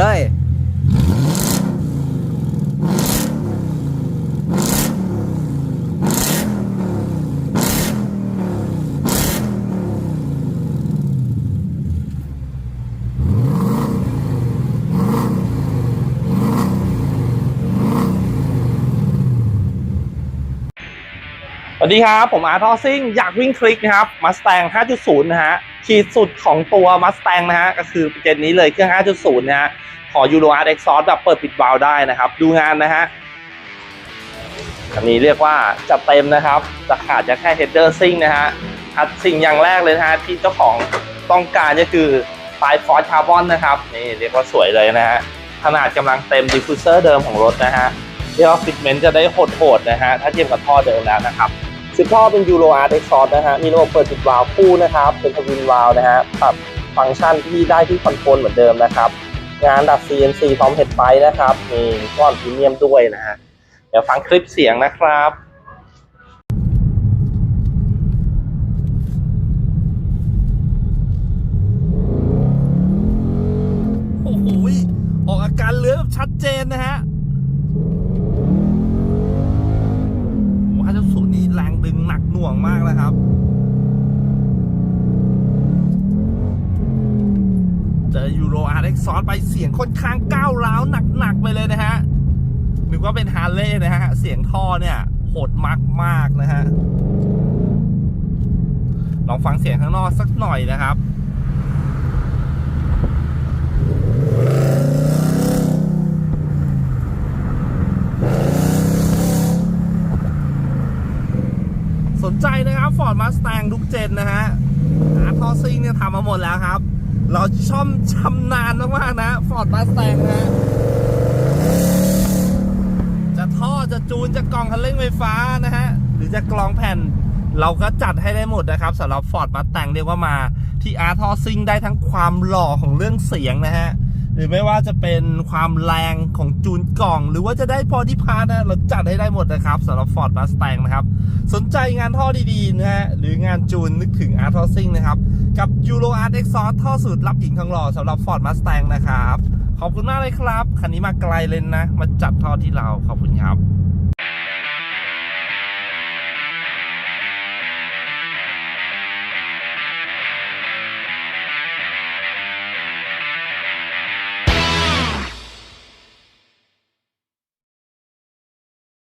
เลยสวัสดีครับ ผมอาร์ทอซิ่งอยากวิ่งคลิกนะครับมาส t ต n 5.0 นะฮะ ขีดสุดของตัวมาส t ต n นะฮะก็คือเจนนี้เลยเครื่อง 5.0 นะฮะ ขอ Euro Art Exhaust แบบเปิดปิดวาล์วได้นะครับ ดูงานนะฮะอันนี้เรียกว่าจะเต็มนะครับจะขาดจะแค่ header sink นะฮะอัดสิ่งอย่างแรกเลยนะฮะที่เจ้าของต้องการก็คือปลายฟอสคาร์บอนนะครับนี่เรียกว่าสวยเลยนะฮะขนาดกำลังเต็มดิฟฟิวเซอร์เดิมของรถนะฮะเรียกว่าฟิตเมนต์จะได้โหดๆนะฮะถ้าเทียบกับท่อเดิมแล้วนะครับ ชุดท่อเป็น Euro Art Exhaust นะฮะ มีระบบเปิดปิดวาล์วคู่นะครับ เป็นทวินวาล์วนะฮะปรับฟังก์ชันที่ได้ที่คอนโทรลเหมือนเดิมนะครับ งานดัด CNC พร้อมเฮดไฟนะครับ มีก้อนพรีเมียมด้วยนะฮะ เดี๋ยวฟังคลิปเสียงนะครับโอ้โหออกอาการเลื้อยแบบชัดเจนนะฮะ ว่าเจ้าสูตรนี้แรง ดึงหนักหน่วงมากนะครับ เจอยูโรอาร์เอ็กซอนไปเสียงค่อนข้างก้าวร้าวหนักๆไปเลยนะฮะนึกว่าเป็นฮาร์เลย์นะฮะ เสียงท่อเนี่ยโหดมากๆนะฮะ ลองฟังเสียงข้างนอกสักหน่อยนะครับ นใจนะครับฟอร์ดมาส t ต n ทุกเจนนะฮะอาร์ทอซิงเนี่ยทำมาหมดแล้วครับ เราช่อมชำนาญมากๆนะฟอร์ดมาส t ต n นะฮะจะท่อจะจูนจะกล่องคันเร่งไฟฟ้านะฮะ หรือจะกรองแผ่น เราก็จัดให้ได้หมดนะครับสำหรับ Ford Mustang เรียกว่ามาที่ Art t o s i n g ได้ทั้งความหล่อของเรื่องเสียงนะฮะ รือไม่ว่าจะเป็นความแรงของจูนกล่อง หรือว่าจะได้พอที่พาร์ทนะเราจัดให้ได้หมดนะครับสำหรับ Ford Mustang นะครับ สนใจงานท่อดีๆนะฮะหรืองานจูนนึกถึง Art t o s i n g นะครับ กับ Euro Art Exhaust ท่อสูตรรับหญิงทองหล่อสำหรับ Ford Mustang นะครับ ขอบคุณมากเลยครับ คันนี้มาไกลเลยนะ มาจัดท่อที่เราขอบคุณครับ